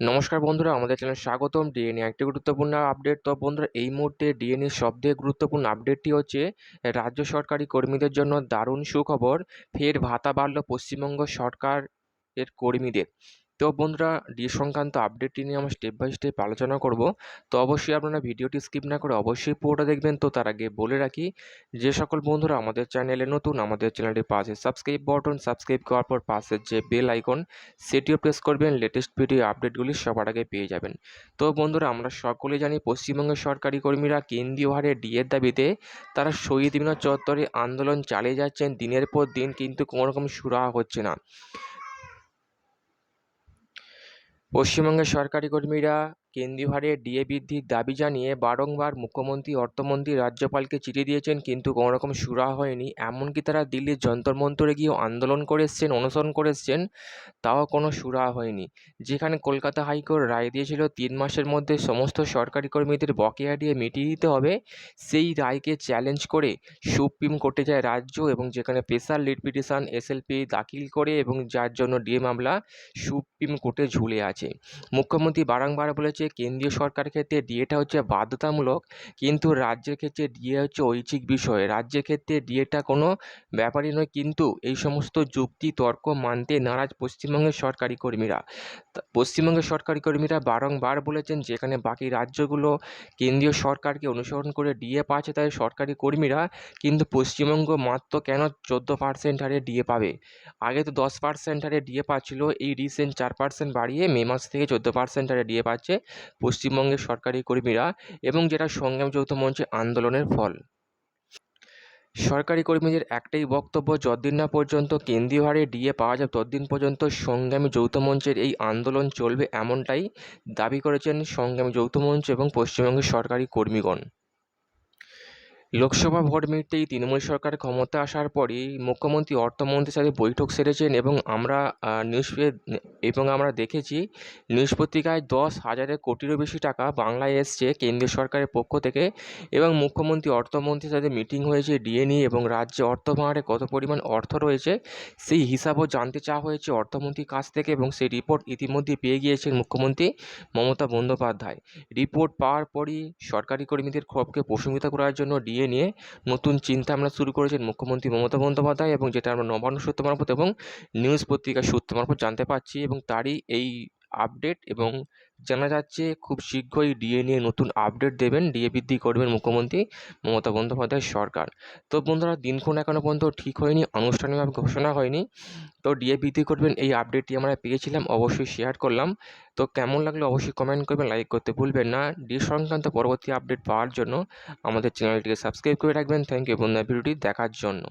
নমস্কার বন্ধুরা, আমাদের চ্যানেল স্বাগতম। ডিএনএ একটি গুরুত্বপূর্ণ আপডেট তো বন্ধুরা, এই মুহূর্তে ডিএনএ সবথেকে গুরুত্বপূর্ণ আপডেটটি হচ্ছে, রাজ্য সরকারি কর্মীদের জন্য দারুণ সুখবর। ফের ভাতা বাড়ল পশ্চিমবঙ্গ সরকার এর কর্মীদের। তো বন্ধুরা ডি সংক্রান্ত আপডেটটি নিয়ে আমরা স্টেপ বাই স্টেপ আলোচনা করব। তো অবশ্যই আপনারা ভিডিওটি স্কিপ না করে অবশ্যই পুরোটা দেখবেন। তো তার আগে বলে রাখি, যে সকল বন্ধুরা আমাদের চ্যানেলে নতুন, আমাদের চ্যানেলটির পাশে সাবস্ক্রাইব বটন সাবস্ক্রাইব করার পর পাশের যে বেল আইকন সেটিও প্রেস করবেন। লেটেস্ট ভিডিও আপডেটগুলি সবার আগে পেয়ে যাবেন। তো বন্ধুরা, আমরা সকলে জানি পশ্চিমবঙ্গের সরকারি কর্মীরা কেন্দ্রীয় হারে ডিএর দাবিতে তারা শহীদ মিনার চত্বরে আন্দোলন চালিয়ে যাচ্ছেন। দিনের পর দিন কিন্তু কোনো রকম সুরাহা হচ্ছে না। পশ্চিমবঙ্গের সরকারি কর্মীরা কেন্দ্রীয় হারে ডিএ বৃদ্ধির দাবি জানিয়ে বারংবার মুখ্যমন্ত্রী অর্থমন্ত্রী রাজ্যপালকে চিঠি দিয়েছেন, কিন্তু কোনো রকম সুরা হয়নি। এমনকি তারা দিল্লির যন্তর মন্তরে গিয়েও আন্দোলন করে এসছেন, অনুসরণ করে এসছেন, তাও কোনো সুরা হয়নি। যেখানে কলকাতা হাইকোর্ট রায় দিয়েছিল, তিন মাসের মধ্যে সমস্ত সরকারি কর্মীদের বকেয়া দিয়ে মিটিয়ে দিতে হবে, সেই রায়কে চ্যালেঞ্জ করে সুপ্রিম কোর্টে যায় রাজ্য এবং যেখানে স্পেশাল লিড পিটিশন, এসএলপি দাখিল করে এবং যার জন্য ডিএ মামলা সুপ্রিম কোর্টে ঝুলে আছে। মুখ্যমন্ত্রী বারংবার বলেছে কেন্দ্রীয় সরকারের ক্ষেত্রে ডিএটা হচ্ছে বাধ্যতামূলক, কিন্তু রাজ্যের ক্ষেত্রে ডিএ হচ্ছে ঐচ্ছিক বিষয়। রাজ্যের ক্ষেত্রে ডিএটা কোনো ব্যাপারই নয়, কিন্তু এই সমস্ত যুক্তি, তর্ক মানতে নারাজ পশ্চিমবঙ্গের সরকারি কর্মীরা। পশ্চিমবঙ্গের সরকারি কর্মীরা বারংবার বলেছেন, যেখানে বাকি রাজ্যগুলো কেন্দ্রীয় সরকারকে অনুসরণ করে ডিএ পাচ্ছে তাই সরকারি কর্মীরা, কিন্তু পশ্চিমবঙ্গ মাত্র কেন চোদ্দ পার্সেন্ট হারে ডিএ পাবে? আগে তো দশ পার্সেন্ট হারে ডিএ পাচ্ছিল, এই রিসেন্ট চার পার্সেন্ট বাড়িয়ে মে মাস থেকে চোদ্দ পার্সেন্ট হারে ডিএ পাচ্ছে। পশ্চিমবঙ্গের সরকারি কর্মীরা এবং যেটা সংগ্রাম যৌথ মঞ্চে আন্দোলনের ফল। সরকারি কর্মীদের একটাই বক্তব্য, যতদিন না পর্যন্ত কেন্দ্রীয় হারে ডিএ পাওয়া যাবে ততদিন পর্যন্ত সংগ্রামী যৌথ মঞ্চের এই আন্দোলন চলবে এমনটাই দাবি করেছেন সংগ্রামী যৌথ মঞ্চ এবং পশ্চিমবঙ্গের সরকারি কর্মীগণ। লোকসভা ভোট মিটতেই তৃণমূল সরকার ক্ষমতা আসার পরই মুখ্যমন্ত্রী অর্থমন্ত্রীর সাথে বৈঠক সেরেছেন এবং আমরা নিউজ এবং আমরা দেখেছি নিউজ পত্রিকায় দশ হাজারের কোটিরও বেশি টাকা বাংলায় এসছে কেন্দ্রীয় সরকারের পক্ষ থেকে এবং মুখ্যমন্ত্রী, অর্থমন্ত্রীর সাথে মিটিং হয়েছে ডিএ নিয়ে এবং রাজ্যে অর্থ ভাঁড়ে কত পরিমাণ অর্থ রয়েছে সেই হিসাবও জানতে চাওয়া হয়েছে অর্থমন্ত্রীর কাছ থেকে এবং সেই রিপোর্ট ইতিমধ্যে পেয়ে গিয়েছেন মুখ্যমন্ত্রী মমতা বন্দ্যোপাধ্যায়। রিপোর্ট পাওয়ার পরই সরকারি কর্মীদের ক্ষোভকে প্রশমিত করার জন্য ডিএ নিয়ে নতুন চিন্তা আমরা শুরু করেছেন মুখ্যমন্ত্রী মমতা বন্দ্যোপাধ্যায় এবং যেটা আমরা নবান্ন সূত্র মারফত এবং নিউজ পত্রিকার সূত্র মারফত জানতে পারছি এবং তারই এই আপডেট এবং জানা যাচ্ছে খুব শীঘ্রই ডিএ নিয়ে নতুন আপডেট দেবেন। ডিএ বৃদ্ধি করবেন মুখ্যমন্ত্রী মমতা বন্দ্যোপাধ্যায় সরকার। তো বন্ধুরা, দিনক্ষণ এখনও পর্যন্ত ঠিক হয়নি, আনুষ্ঠানিকভাবে ঘোষণা হয়নি। তো ডিএ বৃদ্ধি করবেন, এই আপডেটটি আমরা পেয়েছিলাম, অবশ্যই শেয়ার করলাম। তো কেমন লাগল অবশ্যই কমেন্ট করবেন লাইক করতে ভুলবেন না। ডি সংক্রান্ত পরবর্তী আপডেট পাওয়ার জন্য আমাদের চ্যানেলটিকে সাবস্ক্রাইব করে রাখবেন। থ্যাংক ইউ বন্ধুরা, ভিডিওটি দেখার জন্য।